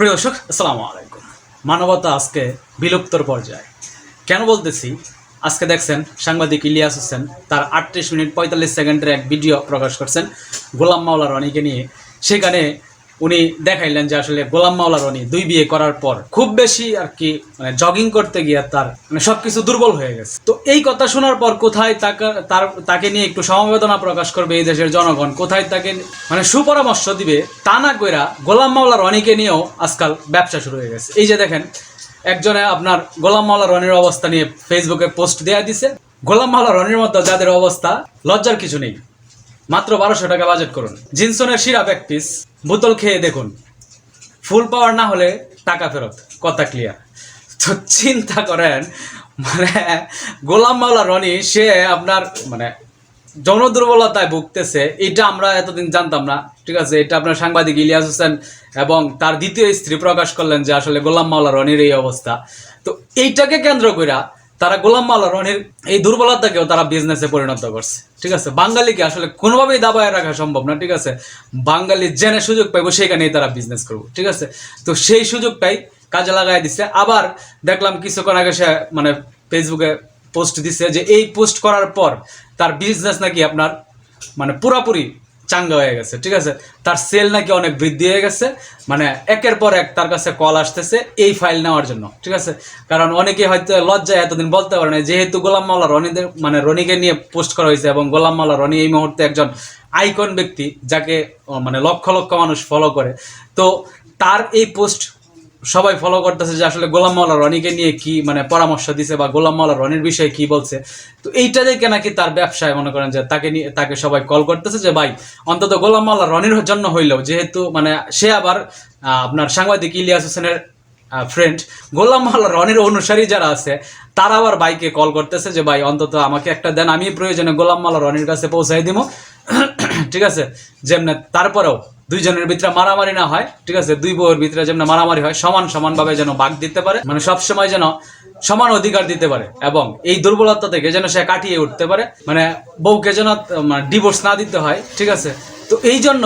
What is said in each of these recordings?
প্রিয় দর্শক, আসসালামু আলাইকুম। মানবতা আজকে বিলুপ্তর পর্যায়ে। কেন বলতেছি? আজকে দেখছেন সাংবাদিক ইলিয়াস হোসেন তার আটত্রিশ মিনিট পঁয়তাল্লিশ সেকেন্ডের এক ভিডিও প্রকাশ করছেন গোলাম মাওলা রনিকে নিয়ে। সেখানে উনি দেখাইলেন যে আসলে গোলাম মাওলা রনি দুই বিয়ে করার পর খুব বেশি আর কি মানে জগিং করতে গিয়ে তার মানে সবকিছু দুর্বল হয়ে গেছে। তো এই কথা শোনার পর কোথায় তার, তাকে নিয়ে একটু সমবেদনা প্রকাশ করবে এই দেশের জনগণ? কোথায় তাকে মানে সুপরামর্শ দিবে? তা না কইরা গোলাম মাওলা রনিকে নিয়েও আজকাল ব্যবসা শুরু হয়ে গেছে। এই যে দেখেন, একজনে আপনার গোলাম মাওলা রনির অবস্থা নিয়ে ফেসবুকে পোস্ট দেয়া দিছে। গোলাম মাওলা রনির মতো যাদের অবস্থা, লজ্জার কিছু নেই। মাত্র বারোশো টাকা বাজেট করুন। জিনসনের সিরাপ এক পিস বোতল খেয়ে দেখুন। ফুল পাওয়ার না হলে টাকা ফেরত, কথা ক্লিয়ার তো চিন্তা করেন মানে গোলাম মাওলা রনি, সে আপনার মানে যৌন দুর্বলতায় ভুগতেছে। এটা আমরা এতদিন জানতাম না, ঠিক আছে? এটা আপনার সাংবাদিক ইলিয়াস হোসেন এবং তার দ্বিতীয় স্ত্রী প্রকাশ করলেন যে আসলে গোলাম মাওলা রনির এই অবস্থা। তো এইটাকে কেন্দ্র কইরা তারা গোলাম মাওলা রনির এই দুর্বলতাকেও তারা বিজনেসে পরিণত করছে, ঠিক আছে? বাঙালিকে আসলে কোনোভাবেই দাবায় রাখা সম্ভব না, ঠিক আছে? বাঙালি জেনে সুযোগ পাইবো সেখানেই তারা বিজনেস করব, ঠিক আছে? তো সেই সুযোগটাই কাজে লাগাই দিছে। আবার দেখলাম কিছুক্ষণ আগে সে মানে ফেসবুকে পোস্ট দিছে যে এই পোস্ট করার পর তার বিজনেস নাকি আপনার মানে পুরাপুরি চাঙ্গা হয়ে গেছে, ঠিক আছে? তার সেল নাকি অনেক বৃদ্ধি হয়ে গেছে মানে একের পর এক তার কাছে কল আসতেছে এই ফাইল নেওয়ার জন্য, ঠিক আছে? কারণ অনেকে হয়তো লজ্জায় এতদিন বলতে পারে না যেহেতু গোলাম মাল্লা রনিদের মানে রনিকে নিয়ে পোস্ট করা হয়েছে এবং গোলাম মাল্লা রনি এই মুহূর্তে একজন আইকন ব্যক্তি, যাকে মানে লক্ষ লক্ষ মানুষ ফলো করে। তো তার এই পোস্ট সবাই ফলো করতেছে যে আসলে গোলাম মাওলা রনিকে নিয়ে কি মানে পরামর্শ দিছে বা গোলাম মাওলা রনির বিষয়ে কি বলছে। তো এইটা দেখে নাকি তার ব্যবসায় মনে করেন যে তাকে নিয়ে তাকে সবাই কল করতেছে যে, ভাই, অন্তত গোলাম মাওলা রনির জন্য হইলেও যেহেতু মানে সে আবার আপনার সাংবাদিক ইলিয়াস হোসেনের ফ্রেন্ড গোলাম মাওলা রনির অনুসারী যারা আছে, তারা আবার বাইকে কল করতেছে যে, ভাই, অন্তত আমাকে একটা দেন, আমি প্রয়োজনে গোলাম মাওলা রনির কাছে পৌঁছাই দিব ঠিক আছে? যেমনে তারপরেও দুইজনের ভিতরে মারামারি না হয়, ঠিক আছে? দুই বউয়ের ভিতরে যেমন মারামারি হয়, সমান সমান ভাবে যেন বাঘ দিতে পারে মানে সব সময় যেন সমান অধিকার দিতে পারে এবং এই দুর্বলতা থেকে যেন সে কাটিয়ে উঠতে পারে মানে বউকে যেন মানে ডিভোর্স না দিতে হয়, ঠিক আছে? তো এই জন্য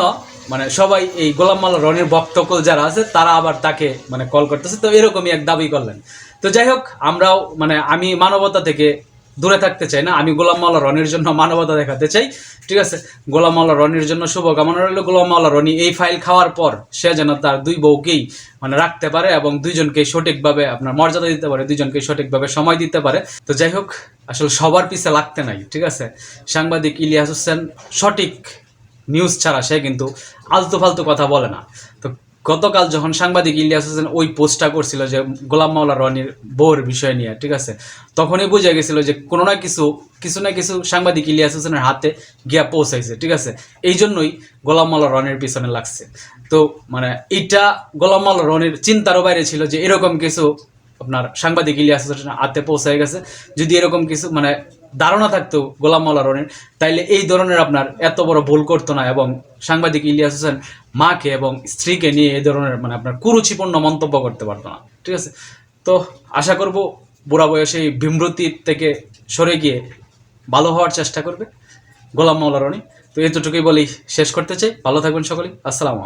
মানে সবাই এই গোলাম মাল্লা রনির বক্তকল যারা আছে, তারা আবার তাকে মানে কল করতেছে। তো এরকমই এক দাবি করলেন। তো যাই হোক, আমরাও মানে আমি মানবতা থেকে দূরে থাকতে চাই না। আমি গোলাম মাল্লা রনির জন্য মানবতা দেখাতে চাই। ঠিক আছে? গোলাম মাল্লা রনির জন্য শুভকামনা রইল। গোলাম মাল্লা রনি এই ফাইল খাওয়ার পর সে যেন তার দুই বউকেই মানে রাখতে পারে এবং দুইজনকে সঠিকভাবে আপনার মর্যাদা দিতে পারে, দুইজনকে সঠিকভাবে সময় দিতে পারে। তো যাই হোক, আসলে সবার পিছে লাগতে নাই, ঠিক আছে? সাংবাদিক ইলিয়াস হোসেন সঠিক নিউজ ছাড়া সে কিন্তু আলতু ফালতু কথা বলে না। গতকাল যখন সাংবাদিক ইলিয়াস হোসেন ওই পোস্টটা করছিল যে গোলাম মাওলা রনির বউর বিষয় নিয়ে, ঠিক আছে? তখনই বোঝা গেছিল যে কোনো না কিছু কিছু না কিছু সাংবাদিক ইলিয়াস হোসেনের হাতে গিয়া পৌঁছাইছে, ঠিক আছে? এই জন্যই গোলাম মাওলা রনির পিছনে লাগছে। তো মানে এইটা গোলাম মাওলা রনির চিন্তারও বাইরে ছিল যে এরকম কিছু আপনার সাংবাদিক ইলিয়াস হোসেনের হাতে পৌঁছায় গেছে। যদি এরকম কিছু মানে ধারণা থাকতো গোলাম মাওলা রনির। তাইলে এই ধরনের আপনার এত বড় ভুল করতো না এবং সাংবাদিক ইলিয়াস হোসেন মাকে এবং স্ত্রীকে নিয়ে এই ধরনের মানে আপনার কুরুচিপূর্ণ মন্তব্য করতে পারতো না। ঠিক আছে? তো আশা করব বুড়া বয়সে এই বিমৃতি থেকে সরে গিয়ে ভালো হওয়ার চেষ্টা করবে গোলাম মাওলা রনি। তো এতটুকুই বলেই শেষ করতে চাই। ভালো থাকবেন সকলেই। আসসালামু